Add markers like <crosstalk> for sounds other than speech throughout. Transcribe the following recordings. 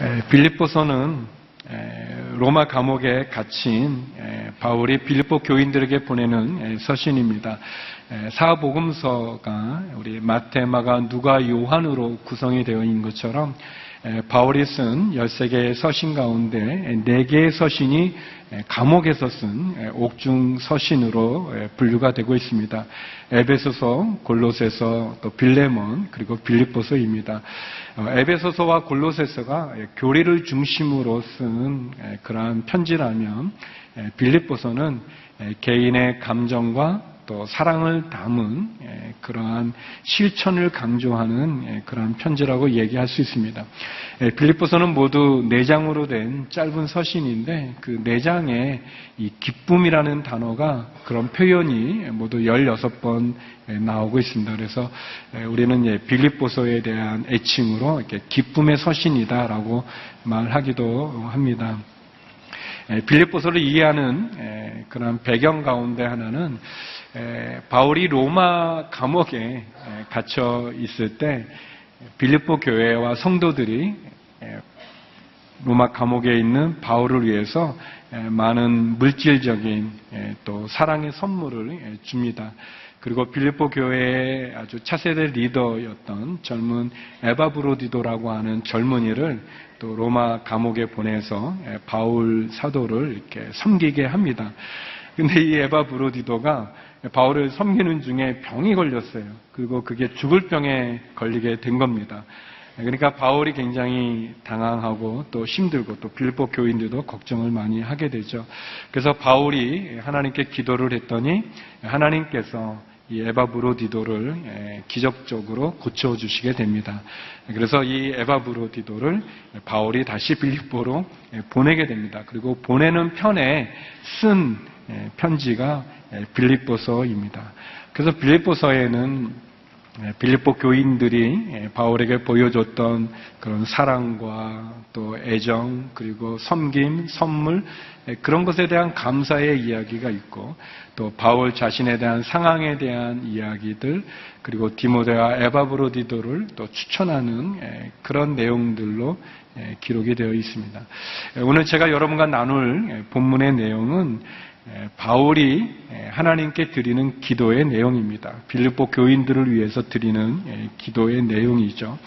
에, 빌립보서는 에, 로마 감옥에 갇힌 에, 바울이 빌립보 교인들에게 보내는 에, 서신입니다. 에, 사복음서가 우리 마태, 마가, 누가, 요한으로 구성이 되어 있는 것처럼 에, 바울이 쓴 13개의 서신 가운데 4개의 서신이 에, 감옥에서 쓴 에, 옥중 서신으로 에, 분류가 되고 있습니다. 에베소서, 골로새서, 또 빌레몬, 그리고 빌립보서입니다. 어, 에베소서와 골로새서가 에, 교리를 중심으로 쓴 에, 그러한 편지라면 에, 빌립보서는 에, 개인의 감정과 또 사랑을 담은 예, 그러한 실천을 강조하는 예, 그러한 편지라고 얘기할 수 있습니다. 예, 빌립보서는 모두 네 장으로 된 짧은 서신인데 그 네 장에 이 기쁨이라는 단어가 그런 표현이 모두 16번 예, 나오고 있습니다. 그래서 예, 우리는 예, 빌립보서에 대한 애칭으로 이렇게 기쁨의 서신이다라고 말하기도 합니다. 에, 빌립보서를 이해하는 에, 그런 배경 가운데 하나는 에, 바울이 로마 감옥에 에, 갇혀 있을 때 빌립보 교회와 성도들이 에, 로마 감옥에 있는 바울을 위해서 에, 많은 물질적인 에, 또 사랑의 선물을 에, 줍니다. 그리고 빌립보 교회의 아주 차세대 리더였던 젊은 에바브로디도라고 하는 젊은이를 또 로마 감옥에 보내서 에, 바울 사도를 이렇게 섬기게 합니다. 근데 이 에바 브로디도가 바울을 섬기는 중에 병이 걸렸어요. 그리고 그게 죽을 병에 걸리게 된 겁니다. 그러니까 바울이 굉장히 당황하고 또 힘들고 또 빌보 교인들도 걱정을 많이 하게 되죠. 그래서 바울이 하나님께 기도를 했더니 하나님께서 이 에바브로디도를 에, 기적적으로 고쳐주시게 됩니다. 그래서 이 에바브로디도를 바울이 다시 빌립보로 에, 보내게 됩니다. 그리고 보내는 편에 쓴 에, 편지가 에, 빌립보서입니다. 그래서 빌립보서에는 예, 빌립보 교인들이 예, 바울에게 보여줬던 그런 사랑과 또 애정 그리고 섬김, 선물 예, 그런 것에 대한 감사의 이야기가 있고 또 바울 자신에 대한 상황에 대한 이야기들 그리고 디모데와 에바브로디도를 또 추천하는 예, 그런 내용들로 예, 기록이 되어 있습니다. 예, 오늘 제가 여러분과 나눌 예, 본문의 내용은 예, 바울이 예, 하나님께 드리는 기도의 내용입니다. 빌립보 교인들을 위해서 드리는 예, 기도의 내용이죠.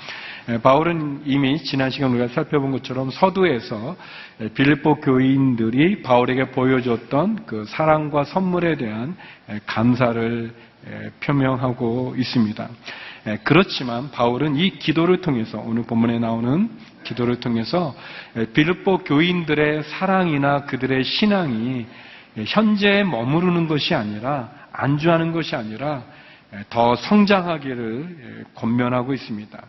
예, 바울은 이미 지난 시간 우리가 살펴본 것처럼 서두에서 예, 빌립보 교인들이 바울에게 보여줬던 그 사랑과 선물에 대한 예, 감사를 예, 표명하고 있습니다. 예, 그렇지만 바울은 이 기도를 통해서 오늘 본문에 나오는 기도를 통해서 예, 빌립보 교인들의 사랑이나 그들의 신앙이 예, 현재에 머무르는 것이 아니라 안주하는 것이 아니라 예, 더 성장하기를 예, 권면하고 있습니다.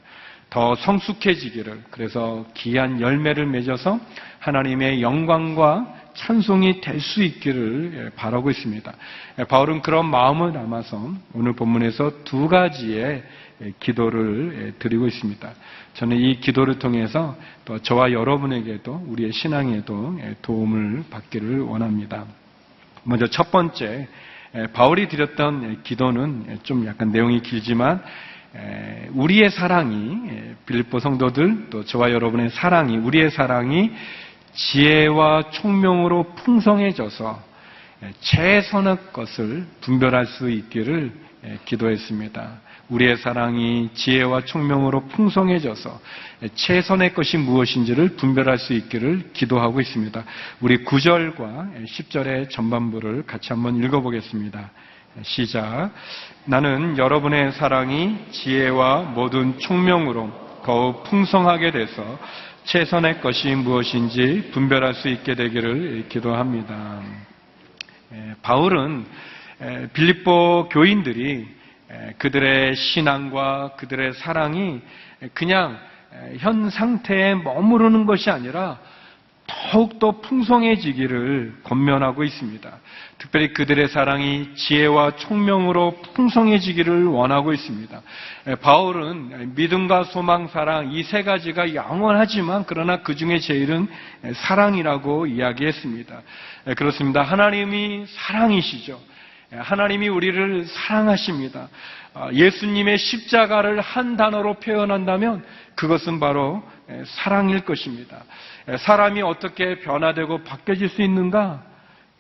더 성숙해지기를 그래서 귀한 열매를 맺어서 하나님의 영광과 찬송이 될 수 있기를 예, 바라고 있습니다. 예, 바울은 그런 마음을 담아서 오늘 본문에서 두 가지의 예, 기도를 예, 드리고 있습니다. 저는 이 기도를 통해서 또 저와 여러분에게도 우리의 신앙에도 예, 도움을 받기를 원합니다. 먼저 첫 번째 에, 바울이 드렸던 에, 기도는 에, 좀 약간 내용이 길지만 에, 우리의 사랑이 에, 빌립보 성도들 또 저와 여러분의 사랑이 우리의 사랑이 지혜와 총명으로 풍성해져서 에, 최선의 것을 분별할 수 있기를 에, 기도했습니다. 우리의 사랑이 지혜와 총명으로 풍성해져서 최선의 것이 무엇인지를 분별할 수 있기를 기도하고 있습니다. 우리 9절과 10절의 전반부를 같이 한번 읽어보겠습니다. 시작. 나는 여러분의 사랑이 지혜와 모든 총명으로 더욱 풍성하게 돼서 최선의 것이 무엇인지 분별할 수 있게 되기를 기도합니다. 에, 바울은 에, 빌립보 교인들이 에, 그들의 신앙과 그들의 사랑이 그냥 에, 현 상태에 머무르는 것이 아니라 더욱더 풍성해지기를 권면하고 있습니다. 특별히 그들의 사랑이 지혜와 총명으로 풍성해지기를 원하고 있습니다. 에, 바울은 믿음과 소망, 사랑 이 세 가지가 영원하지만 그러나 그 중에 제일은 사랑이라고 이야기했습니다. 에, 그렇습니다. 하나님이 사랑이시죠. 하나님이 우리를 사랑하십니다. 아, 예수님의 십자가를 한 단어로 표현한다면 그것은 바로 사랑일 것입니다. 사람이 어떻게 변화되고 바뀌어질 수 있는가?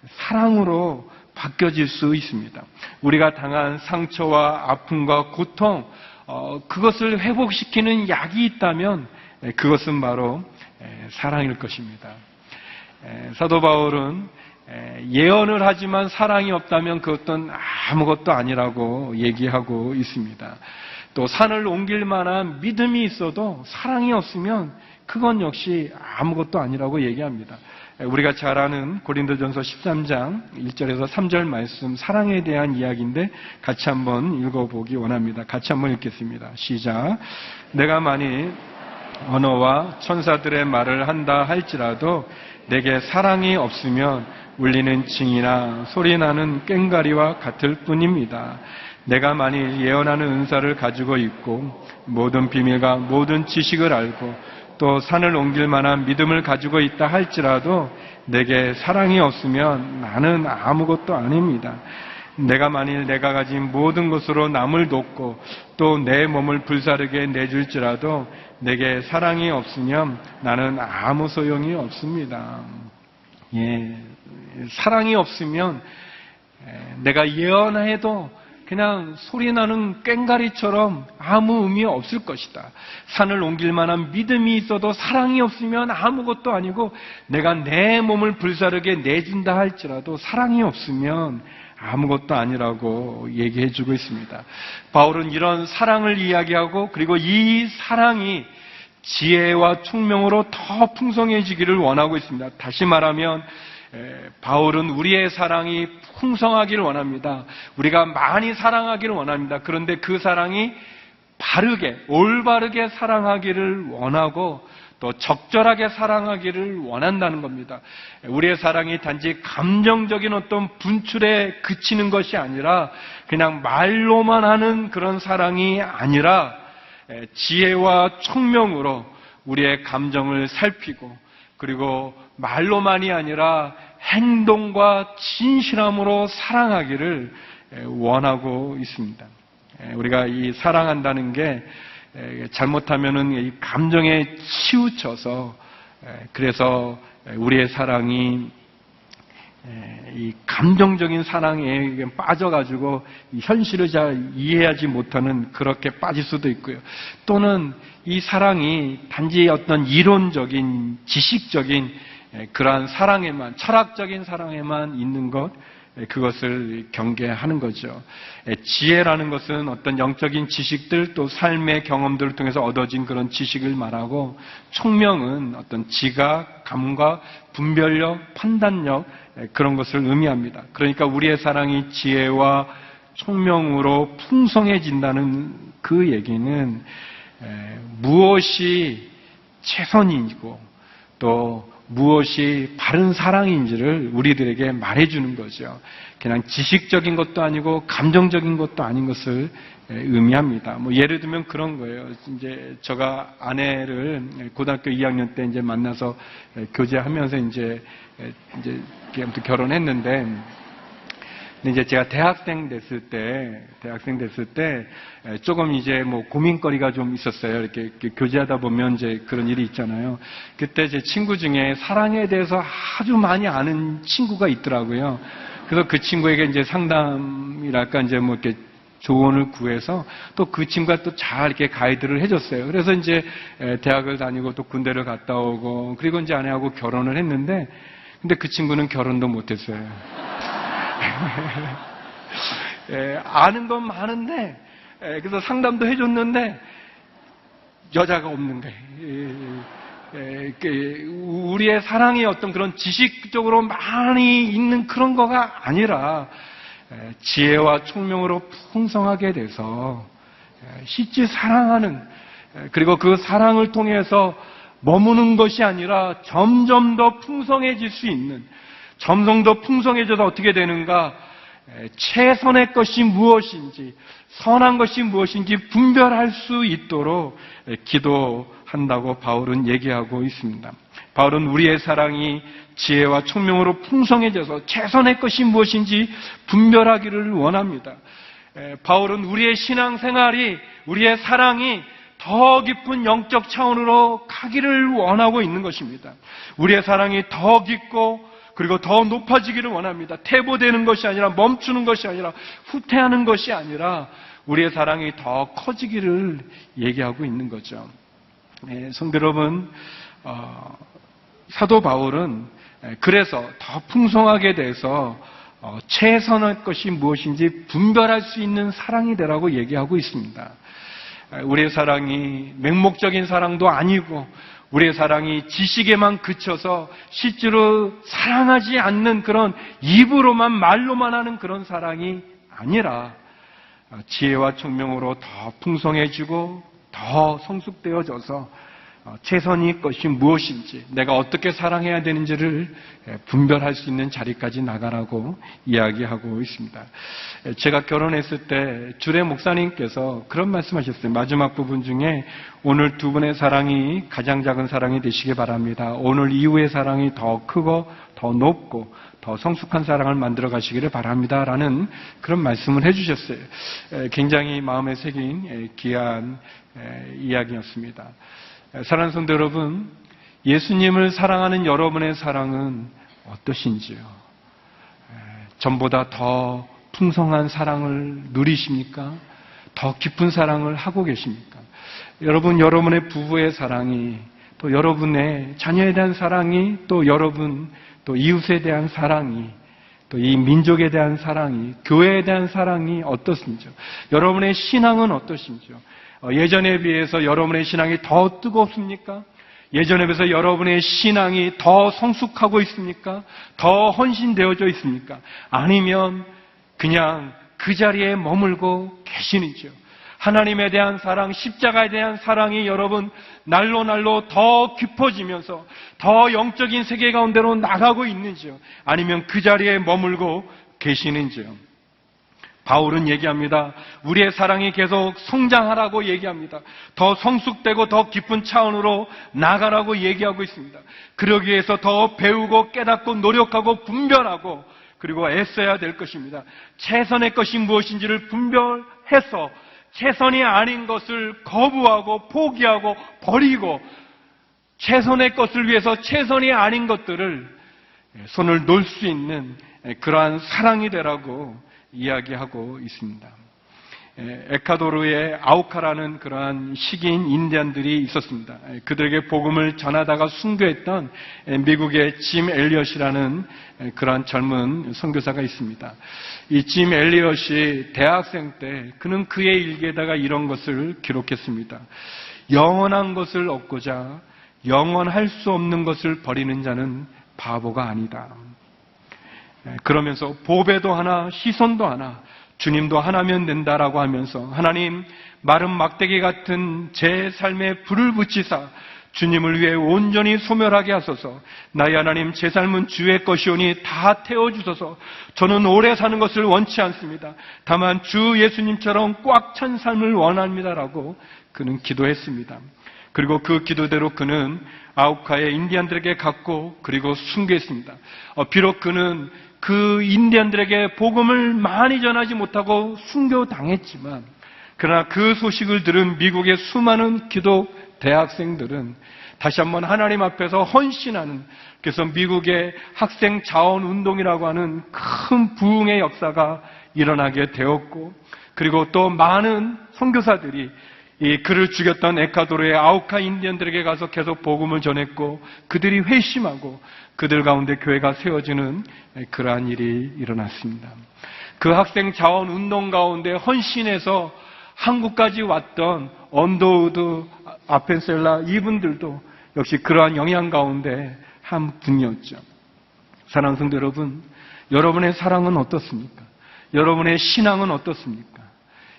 사랑으로 바뀌어질 수 있습니다. 우리가 당한 상처와 아픔과 고통, 어, 그것을 회복시키는 약이 있다면 그것은 바로 사랑일 것입니다. 사도 바울은 예언을 하지만 사랑이 없다면 그것은 아무것도 아니라고 얘기하고 있습니다. 또 산을 옮길 만한 믿음이 있어도 사랑이 없으면 그건 역시 아무것도 아니라고 얘기합니다. 우리가 잘 아는 고린도전서 13장 1절에서 3절 말씀 사랑에 대한 이야기인데 같이 한번 읽어보기 원합니다. 같이 한번 읽겠습니다. 시작. 내가 만일 언어와 천사들의 말을 한다 할지라도 내게 사랑이 없으면 울리는 징이나 소리나는 꽹가리와 같을 뿐입니다. 내가 만일 예언하는 은사를 가지고 있고 모든 비밀과 모든 지식을 알고 또 산을 옮길 만한 믿음을 가지고 있다 할지라도 내게 사랑이 없으면 나는 아무것도 아닙니다. 내가 만일 내가 가진 모든 것으로 남을 돕고 또 내 몸을 불사르게 내줄지라도 내게 사랑이 없으면 나는 아무 소용이 없습니다. 예, 사랑이 없으면 내가 예언해도 그냥 소리 나는 꽹가리처럼 아무 의미 없을 것이다. 산을 옮길 만한 믿음이 있어도 사랑이 없으면 아무것도 아니고 내가 내 몸을 불사르게 내준다 할지라도 사랑이 없으면 아무것도 아니라고 얘기해 주고 있습니다. 바울은 이런 사랑을 이야기하고 그리고 이 사랑이 지혜와 총명으로 더 풍성해지기를 원하고 있습니다. 다시 말하면 바울은 우리의 사랑이 풍성하기를 원합니다. 우리가 많이 사랑하기를 원합니다. 그런데 그 사랑이 바르게, 올바르게 사랑하기를 원하고 또 적절하게 사랑하기를 원한다는 겁니다. 우리의 사랑이 단지 감정적인 어떤 분출에 그치는 것이 아니라 그냥 말로만 하는 그런 사랑이 아니라 지혜와 총명으로 우리의 감정을 살피고 그리고 말로만이 아니라 행동과 진실함으로 사랑하기를 원하고 있습니다. 우리가 이 사랑한다는 게 잘못하면은 이 감정에 치우쳐서 그래서 우리의 사랑이 이 감정적인 사랑에 빠져가지고 현실을 잘 이해하지 못하는 그렇게 빠질 수도 있고요. 또는 이 사랑이 단지 어떤 이론적인 지식적인 그러한 사랑에만 철학적인 사랑에만 있는 것 그것을 경계하는 거죠. 지혜라는 것은 어떤 영적인 지식들 또 삶의 경험들을 통해서 얻어진 그런 지식을 말하고 총명은 어떤 지각, 감각, 분별력, 판단력 그런 것을 의미합니다. 그러니까 우리의 사랑이 지혜와 총명으로 풍성해진다는 그 얘기는 무엇이 최선이고 또 무엇이 바른 사랑인지를 우리들에게 말해주는 거죠. 그냥 지식적인 것도 아니고 감정적인 것도 아닌 것을 의미합니다. 뭐 예를 들면 그런 거예요. 이제 제가 아내를 고등학교 2학년 때 이제 만나서 교제하면서 이제 이제 아무튼 결혼했는데 근데 이제 제가 대학생 됐을 때, 대학생 됐을 때, 조금 이제 뭐 고민거리가 좀 있었어요. 이렇게, 이렇게, 교제하다 보면 이제 그런 일이 있잖아요. 그때 제 친구 중에 사랑에 대해서 아주 많이 아는 친구가 있더라고요. 그래서 그 친구에게 이제 상담이랄까 이제 뭐 이렇게 조언을 구해서 또 그 친구가 또 잘 이렇게 가이드를 해줬어요. 그래서 이제 대학을 다니고 또 군대를 갔다 오고 그리고 이제 아내하고 결혼을 했는데 근데 그 친구는 결혼도 못했어요. <laughs> 예, 아는 건 많은데, 예, 그래서 상담도 해줬는데, 여자가 없는 거예요. 예, 그 우리의 사랑이 어떤 그런 지식적으로 많이 있는 그런 거가 아니라, 지혜와 총명으로 풍성하게 돼서, 실제 사랑하는, 그리고 그 사랑을 통해서 머무는 것이 아니라 점점 더 풍성해질 수 있는, 점점 더 풍성해져서 어떻게 되는가? 최선의 것이 무엇인지, 선한 것이 무엇인지 분별할 수 있도록 기도한다고 바울은 얘기하고 있습니다. 바울은 우리의 사랑이 지혜와 총명으로 풍성해져서 최선의 것이 무엇인지 분별하기를 원합니다. 에, 바울은 우리의 신앙생활이 우리의 사랑이 더 깊은 영적 차원으로 가기를 원하고 있는 것입니다. 우리의 사랑이 더 깊고 그리고 더 높아지기를 원합니다. 퇴보되는 것이 아니라 멈추는 것이 아니라 후퇴하는 것이 아니라 우리의 사랑이 더 커지기를 얘기하고 있는 거죠. 네, 성도 여러분, 어, 사도 바울은 그래서 더 풍성하게 돼서 어, 최선의 것이 무엇인지 분별할 수 있는 사랑이 되라고 얘기하고 있습니다. 우리의 사랑이 맹목적인 사랑도 아니고 우리의 사랑이 지식에만 그쳐서 실제로 사랑하지 않는 그런 입으로만 말로만 하는 그런 사랑이 아니라 지혜와 총명으로 더 풍성해지고 더 성숙되어져서 최선의 것이 무엇인지 내가 어떻게 사랑해야 되는지를 분별할 수 있는 자리까지 나가라고 이야기하고 있습니다. 제가 결혼했을 때 주례 목사님께서 그런 말씀하셨어요. 마지막 부분 중에 오늘 두 분의 사랑이 가장 작은 사랑이 되시기 바랍니다. 오늘 이후의 사랑이 더 크고 더 높고 더 성숙한 사랑을 만들어 가시기를 바랍니다. 라는 그런 말씀을 해주셨어요. 굉장히 마음에 새긴 귀한 이야기였습니다. 사랑하는 성도 여러분, 예수님을 사랑하는 여러분의 사랑은 어떠신지요? 전보다 더 풍성한 사랑을 누리십니까? 더 깊은 사랑을 하고 계십니까? 여러분, 여러분의 부부의 사랑이 또 여러분의 자녀에 대한 사랑이 또 여러분 또 이웃에 대한 사랑이 또 이 민족에 대한 사랑이 교회에 대한 사랑이 어떻습니까? 여러분의 신앙은 어떠신지요? 어, 예전에 비해서 여러분의 신앙이 더 뜨겁습니까? 예전에 비해서 여러분의 신앙이 더 성숙하고 있습니까? 더 헌신되어져 있습니까? 아니면 그냥 그 자리에 머물고 계시는지요? 하나님에 대한 사랑, 십자가에 대한 사랑이 여러분 날로 날로 더 깊어지면서 더 영적인 세계 가운데로 나가고 있는지요? 아니면 그 자리에 머물고 계시는지요? 바울은 얘기합니다. 우리의 사랑이 계속 성장하라고 얘기합니다. 더 성숙되고 더 깊은 차원으로 나가라고 얘기하고 있습니다. 그러기 위해서 더 배우고 깨닫고 노력하고 분별하고 그리고 애써야 될 것입니다. 최선의 것이 무엇인지를 분별해서 최선이 아닌 것을 거부하고 포기하고 버리고 최선의 것을 위해서 최선이 아닌 것들을 손을 놓을 수 있는 그러한 사랑이 되라고 이야기하고 있습니다. 에카도르의 아우카라는 그러한 식인 인디안들이 있었습니다. 그들에게 복음을 전하다가 순교했던 미국의 짐 엘리엇이라는 그러한 젊은 선교사가 있습니다. 이 짐 엘리엇이 대학생 때 그는 그의 일기에다가 이런 것을 기록했습니다. 영원한 것을 얻고자 영원할 수 없는 것을 버리는 자는 바보가 아니다. 예, 그러면서 보배도 하나, 시선도 하나, 주님도 하나면 된다라고 하면서 하나님 마른 막대기 같은 제 삶에 불을 붙이사 주님을 위해 온전히 소멸하게 하소서. 나의 하나님 제 삶은 주의 것이오니 다 태워 주소서. 저는 오래 사는 것을 원치 않습니다. 다만 주 예수님처럼 꽉 찬 삶을 원합니다라고 그는 기도했습니다. 그리고 그 기도대로 그는 아우카의 인디안들에게 갔고 그리고 순교했습니다. 어, 비록 그는 그 인디언들에게 복음을 많이 전하지 못하고 순교당했지만 그러나 그 소식을 들은 미국의 수많은 기독 대학생들은 다시 한번 하나님 앞에서 헌신하는 그래서 미국의 학생 자원 운동이라고 하는 큰 부흥의 역사가 일어나게 되었고 그리고 또 많은 선교사들이 이 그를 죽였던 에카도르의 아우카 인디언들에게 가서 계속 복음을 전했고 그들이 회심하고 그들 가운데 교회가 세워지는 그러한 일이 일어났습니다. 그 학생 자원 운동 가운데 헌신해서 한국까지 왔던 언더우드 아펜셀라 이분들도 역시 그러한 영향 가운데 한 분이었죠. 사랑 성도 여러분, 여러분의 사랑은 어떻습니까? 여러분의 신앙은 어떻습니까?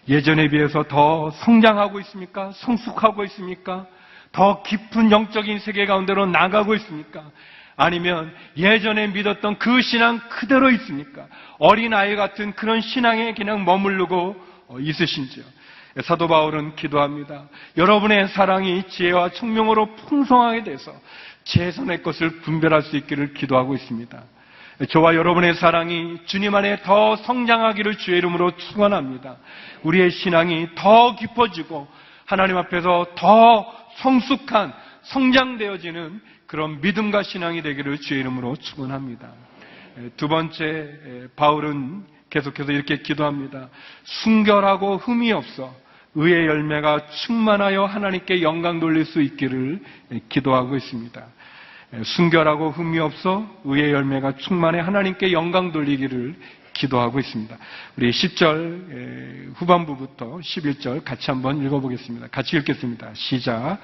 예전에 비해서 더 성장하고 있습니까? 성숙하고 있습니까? 더 깊은 영적인 세계 가운데로 나가고 있습니까? 아니면 예전에 믿었던 그 신앙 그대로 있습니까? 어린아이 같은 그런 신앙에 그냥 머무르고 있으신지요? 사도 바울은 기도합니다. 여러분의 사랑이 지혜와 총명으로 풍성하게 돼서 최선의 것을 분별할 수 있기를 기도하고 있습니다. 저와 여러분의 사랑이 주님 안에 더 성장하기를 주의 이름으로 축원합니다. 우리의 신앙이 더 깊어지고 하나님 앞에서 더 성숙한 성장되어지는 그런 믿음과 신앙이 되기를 주의 이름으로 축원합니다. 두 번째 바울은 계속해서 이렇게 기도합니다. 순결하고 흠이 없어 의의 열매가 충만하여 하나님께 영광 돌릴 수 있기를 기도하고 있습니다. 순결하고 흠이 없어 의의 열매가 충만해 하나님께 영광 돌리기를 기도하고 있습니다. 우리 10절 후반부부터 11절 같이 한번 읽어보겠습니다. 같이 읽겠습니다. 시작.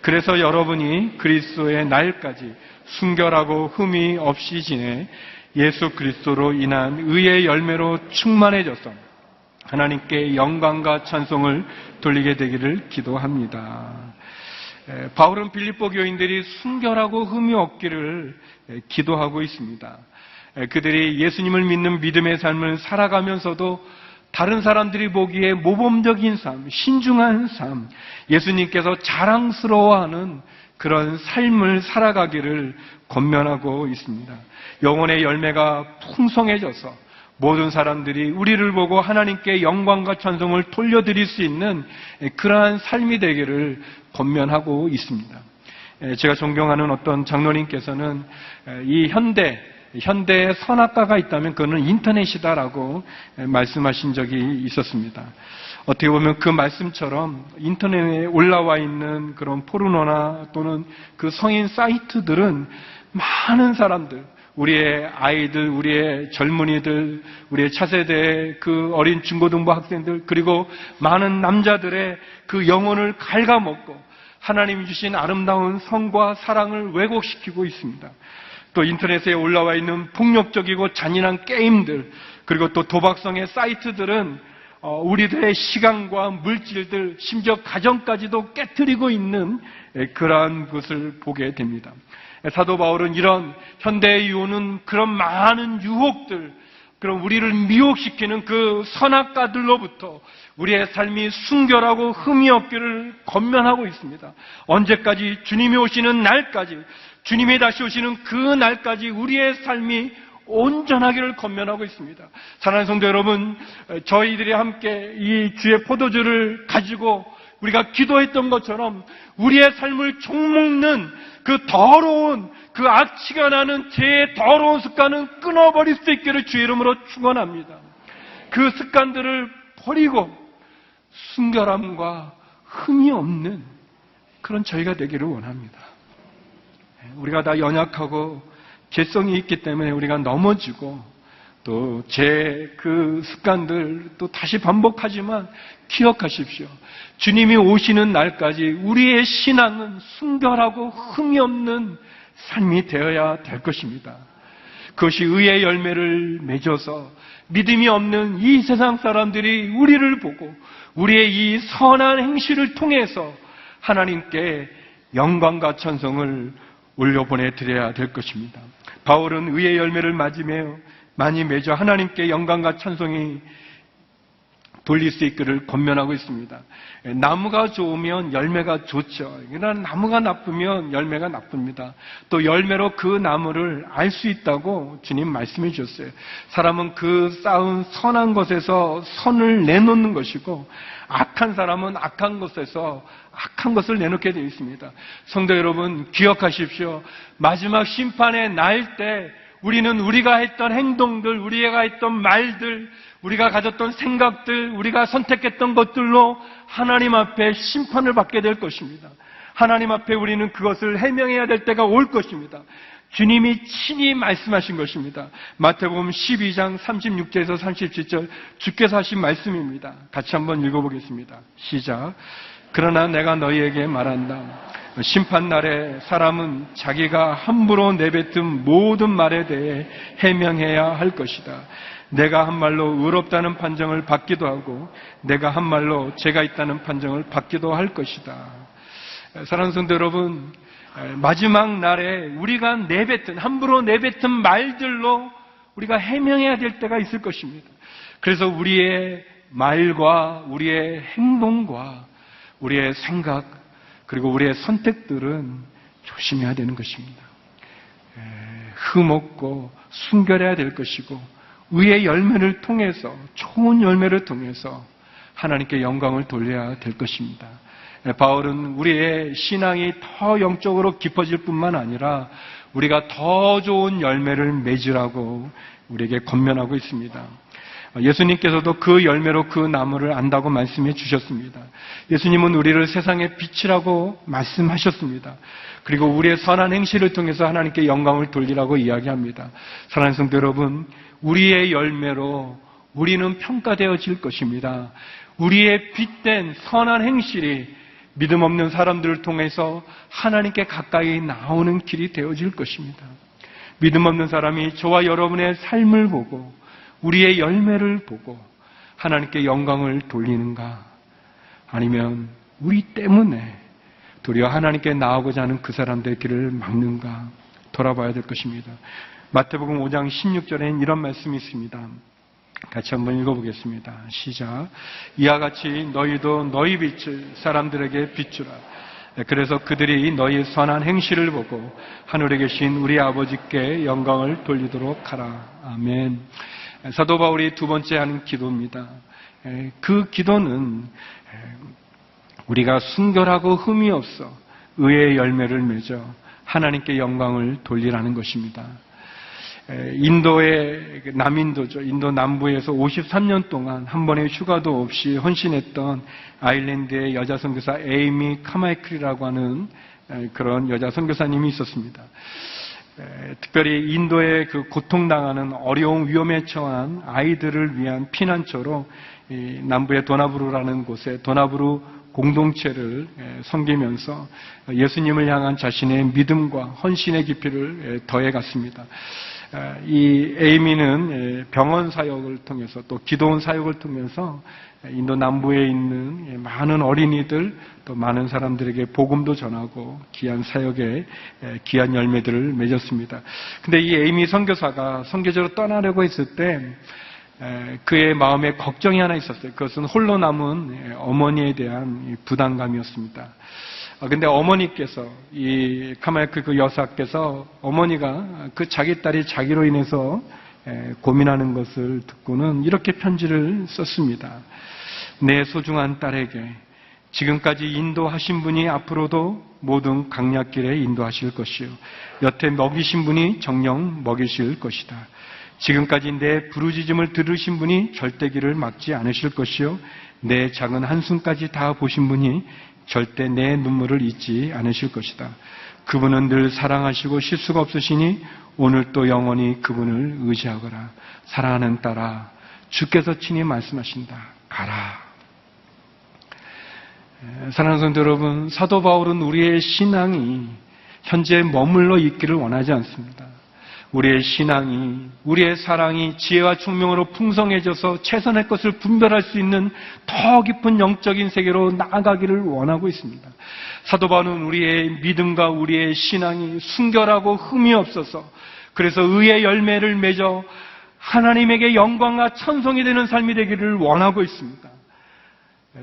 그래서 여러분이 그리스도의 날까지 순결하고 흠이 없이 지내 예수 그리스도로 인한 의의 열매로 충만해져서 하나님께 영광과 찬송을 돌리게 되기를 기도합니다. 바울은 빌립보 교인들이 순결하고 흠이 없기를 기도하고 있습니다. 그들이 예수님을 믿는 믿음의 삶을 살아가면서도 다른 사람들이 보기에 모범적인 삶, 신중한 삶, 예수님께서 자랑스러워하는 그런 삶을 살아가기를 권면하고 있습니다. 영혼의 열매가 풍성해져서 모든 사람들이 우리를 보고 하나님께 영광과 찬송을 돌려드릴 수 있는 그러한 삶이 되기를 권면하고 있습니다. 제가 존경하는 어떤 장로님께서는 이 현대 현대의 선악과가 있다면 그거는 인터넷이다라고 말씀하신 적이 있었습니다. 어떻게 보면 그 말씀처럼 인터넷에 올라와 있는 그런 포르노나 또는 그 성인 사이트들은 많은 사람들, 우리의 아이들, 우리의 젊은이들, 우리의 차세대의 그 어린 중고등부 학생들, 그리고 많은 남자들의 그 영혼을 갉아먹고 하나님이 주신 아름다운 성과 사랑을 왜곡시키고 있습니다. 또 인터넷에 올라와 있는 폭력적이고 잔인한 게임들, 그리고 또 도박성의 사이트들은 어, 우리들의 시간과 물질들, 심지어 가정까지도 깨뜨리고 있는 그러한 것을 보게 됩니다. 사도 바울은 이런 현대의 유혹은 그런 많은 유혹들, 그럼 우리를 미혹시키는 그 선악가들로부터 우리의 삶이 순결하고 흠이 없기를 건면하고 있습니다. 언제까지 주님이 오시는 날까지, 주님이 다시 오시는 그 날까지 우리의 삶이 온전하기를 건면하고 있습니다. 사랑하는 성도 여러분, 저희들이 함께 이 주의 포도주를 가지고 우리가 기도했던 것처럼 우리의 삶을 종먹는 그 더러운 그 악취가 나는 죄의 더러운 습관은 끊어버릴 수 있기를 주의 이름으로 축원합니다. 그 습관들을 버리고 순결함과 흠이 없는 그런 저희가 되기를 원합니다. 우리가 다 연약하고 개성이 있기 때문에 우리가 넘어지고 또 제 그 습관들 또 다시 반복하지만 기억하십시오. 주님이 오시는 날까지 우리의 신앙은 순결하고 흠이 없는 삶이 되어야 될 것입니다. 그것이 의의 열매를 맺어서 믿음이 없는 이 세상 사람들이 우리를 보고 우리의 이 선한 행실을 통해서 하나님께 영광과 찬성을 올려보내 드려야 될 것입니다. 바울은 의의 열매를 맞으며 많이 맺어 하나님께 영광과 찬송이 돌릴 수 있기를 권면하고 있습니다. 나무가 좋으면 열매가 좋죠. 그러나 나무가 나쁘면 열매가 나쁩니다. 또 열매로 그 나무를 알 수 있다고 주님 말씀해 주셨어요. 사람은 그 쌓은 선한 것에서 선을 내놓는 것이고 악한 사람은 악한 것에서 악한 것을 내놓게 되어 있습니다. 성도 여러분 기억하십시오. 마지막 심판의 날 때 우리는 우리가 했던 행동들, 우리가 했던 말들, 우리가 가졌던 생각들, 우리가 선택했던 것들로 하나님 앞에 심판을 받게 될 것입니다. 하나님 앞에 우리는 그것을 해명해야 될 때가 올 것입니다. 주님이 친히 말씀하신 것입니다. 마태복음 12장 36절에서 37절 주께서 하신 말씀입니다. 같이 한번 읽어보겠습니다. 시작. 그러나 내가 너희에게 말한다. 심판날에 사람은 자기가 함부로 내뱉은 모든 말에 대해 해명해야 할 것이다. 내가 한 말로 의롭다는 판정을 받기도 하고 내가 한 말로 죄가 있다는 판정을 받기도 할 것이다. 사랑하는 성도 여러분, 마지막 날에 우리가 내뱉은 함부로 내뱉은 말들로 우리가 해명해야 될 때가 있을 것입니다. 그래서 우리의 말과 우리의 행동과 우리의 생각 그리고 우리의 선택들은 조심해야 되는 것입니다. 에, 흠없고 순결해야 될 것이고 의의 열매를 통해서 좋은 열매를 통해서 하나님께 영광을 돌려야 될 것입니다. 에, 바울은 우리의 신앙이 더 영적으로 깊어질 뿐만 아니라 우리가 더 좋은 열매를 맺으라고 우리에게 권면하고 있습니다. 예수님께서도 그 열매로 그 나무를 안다고 말씀해 주셨습니다. 예수님은 우리를 세상의 빛이라고 말씀하셨습니다. 그리고 우리의 선한 행실을 통해서 하나님께 영광을 돌리라고 이야기합니다. 사랑하는 성도 여러분, 우리의 열매로 우리는 평가되어질 것입니다. 우리의 빛된 선한 행실이 믿음 없는 사람들을 통해서 하나님께 가까이 나오는 길이 되어질 것입니다. 믿음 없는 사람이 저와 여러분의 삶을 보고 우리의 열매를 보고 하나님께 영광을 돌리는가? 아니면 우리 때문에 도리어 하나님께 나오고자 하는 그 사람들의 길을 막는가? 돌아봐야 될 것입니다. 마태복음 5장 16절에는 이런 말씀이 있습니다. 같이 한번 읽어보겠습니다. 시작. 이와 같이 너희도 너희 빛을 사람들에게 비추라. 그래서 그들이 너희 선한 행실을 보고 하늘에 계신 우리 아버지께 영광을 돌리도록 하라. 아멘. 사도 바울이 두 번째 하는 기도입니다. 그 기도는 우리가 순결하고 흠이 없어 의의 열매를 맺어 하나님께 영광을 돌리라는 것입니다. 인도의 남인도죠. 인도 남부에서 53년 동안 한 번의 휴가도 없이 헌신했던 아일랜드의 여자 선교사 에이미 카마이클이라고 하는 그런 여자 선교사님이 있었습니다. 특별히 인도의 그 고통당하는 어려운 위험에 처한 아이들을 위한 피난처로 남부의 도나브루라는 곳에 도나브루 공동체를 섬기면서 예수님을 향한 자신의 믿음과 헌신의 깊이를 더해 갔습니다. 이 에이미는 병원 사역을 통해서 또 기도원 사역을 통해서 인도 남부에 있는 많은 어린이들 또 많은 사람들에게 복음도 전하고 귀한 사역에 귀한 열매들을 맺었습니다. 근데 이 에이미 선교사가 선교지로 떠나려고 했을 때 그의 마음에 걱정이 하나 있었어요. 그것은 홀로 남은 어머니에 대한 부담감이었습니다. 아, 근데 어머니께서 이 카마이크 그 여사께서 어머니가 그 자기 딸이 자기로 인해서 고민하는 것을 듣고는 이렇게 편지를 썼습니다. 내 소중한 딸에게 지금까지 인도하신 분이 앞으로도 모든 강약길에 인도하실 것이요. 여태 먹이신 분이 정령 먹이실 것이다. 지금까지 내 부르짖음을 들으신 분이 절대 길을 막지 않으실 것이요. 내 작은 한숨까지 다 보신 분이 절대 내 눈물을 잊지 않으실 것이다. 그분은 늘 사랑하시고 실수가 없으시니 오늘 또 영원히 그분을 의지하거라. 사랑하는 딸아, 주께서 친히 말씀하신다. 가라. 사랑하는 성도 여러분, 사도 바울은 우리의 신앙이 현재 머물러 있기를 원하지 않습니다. 우리의 신앙이, 우리의 사랑이 지혜와 총명으로 풍성해져서 최선의 것을 분별할 수 있는 더 깊은 영적인 세계로 나아가기를 원하고 있습니다. 사도 바울은 우리의 믿음과 우리의 신앙이 순결하고 흠이 없어서 그래서 의의 열매를 맺어 하나님에게 영광과 천성이 되는 삶이 되기를 원하고 있습니다.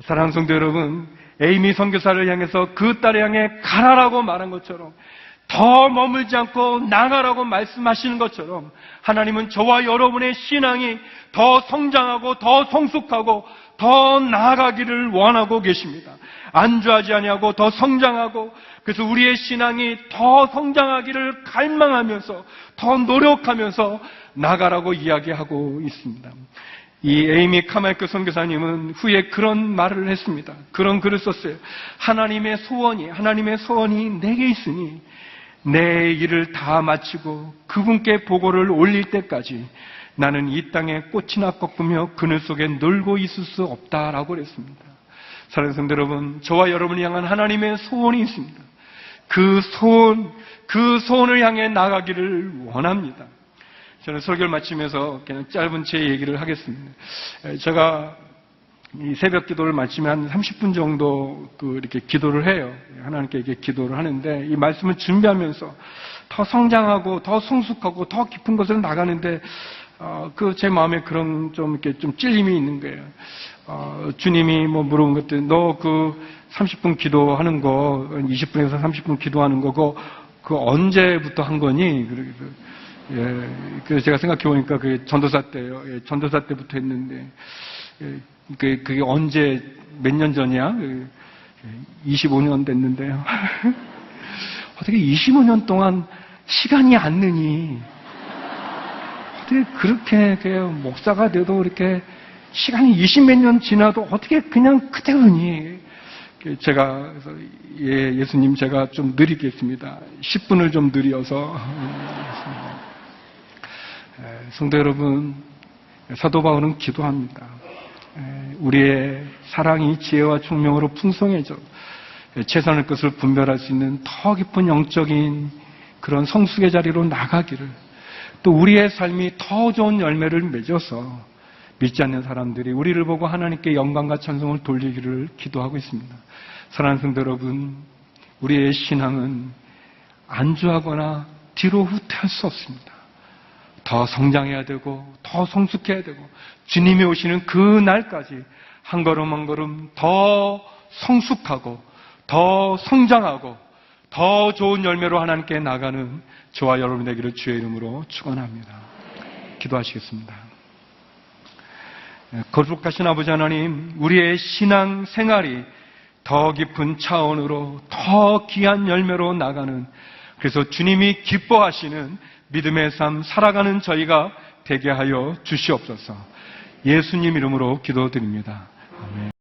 사랑하는 성도 여러분, 에이미 선교사를 향해서 그 딸을 향해 가라라고 말한 것처럼 더 머물지 않고 나가라고 말씀하시는 것처럼 하나님은 저와 여러분의 신앙이 더 성장하고 더 성숙하고 더 나아가기를 원하고 계십니다. 안주하지 아니하고 더 성장하고 그래서 우리의 신앙이 더 성장하기를 갈망하면서 더 노력하면서 나가라고 이야기하고 있습니다. 이 에이미 카마이크 선교사님은 후에 그런 말을 했습니다. 그런 글을 썼어요. 하나님의 소원이 하나님의 소원이 내게 있으니 내 일을 다 마치고 그분께 보고를 올릴 때까지 나는 이 땅에 꽃이나 꺾으며 그늘 속에 놀고 있을 수 없다라고 그랬습니다. 사랑하는 성도 여러분, 저와 여러분을 향한 하나님의 소원이 있습니다. 그 소원, 그 소원을 향해 나가기를 원합니다. 저는 설교를 마치면서 그냥 짧은 제 얘기를 하겠습니다. 제가 이 새벽 기도를 마치면 한 30분 정도 그 이렇게 기도를 해요. 하나님께 이렇게 기도를 하는데 이 말씀을 준비하면서 더 성장하고 더 성숙하고 더 깊은 것을 나가는데 어, 그 제 마음에 그런 좀 이렇게 좀 찔림이 있는 거예요. 어, 주님이 뭐 물어본 것들, 너 그 30분 기도하는 거, 20분에서 30분 기도하는 거, 그거, 그 언제부터 한 거니? 그러기도, 예, 그래서 제가 생각해 보니까 그게 전도사 때요. 예, 전도사 때부터 했는데, 예, 그, 그게 언제, 몇 년 전이야? 예, 25년 됐는데요. 어떻게 25년 동안 시간이 안 느니? 어떻게 그렇게 그 목사가 돼도 이렇게 시간이 20몇 년 지나도 어떻게 그냥 그대로 니? 제가 그래서 예, 예수님 제가 좀 느리겠습니다. 10분을 좀 느려서 에, <laughs> 성도 여러분 사도 바울은 기도합니다. 에, 우리의 사랑이 지혜와 총명으로 풍성해져 에, 최선의 것을 분별할 수 있는 더 깊은 영적인 그런 성숙의 자리로 나가기를 또 우리의 삶이 더 좋은 열매를 맺어서 믿지 않는 사람들이 우리를 보고 하나님께 영광과 찬송을 돌리기를 기도하고 있습니다. 사랑하는 성도 여러분, 우리의 신앙은 안주하거나 뒤로 후퇴할 수 없습니다. 더 성장해야 되고, 더 성숙해야 되고, 주님이 오시는 그 날까지 한 걸음 한 걸음 더 성숙하고, 더 성장하고, 더 좋은 열매로 하나님께 나가는 저와 여러분 되기를 주의 이름으로 축원합니다. 기도하시겠습니다. 거룩하신 아버지 하나님, 우리의 신앙 생활이 더 깊은 차원으로 더 귀한 열매로 나가는 그래서 주님이 기뻐하시는 믿음의 삶 살아가는 저희가 되게 하여 주시옵소서. 예수님 이름으로 기도드립니다. 아멘.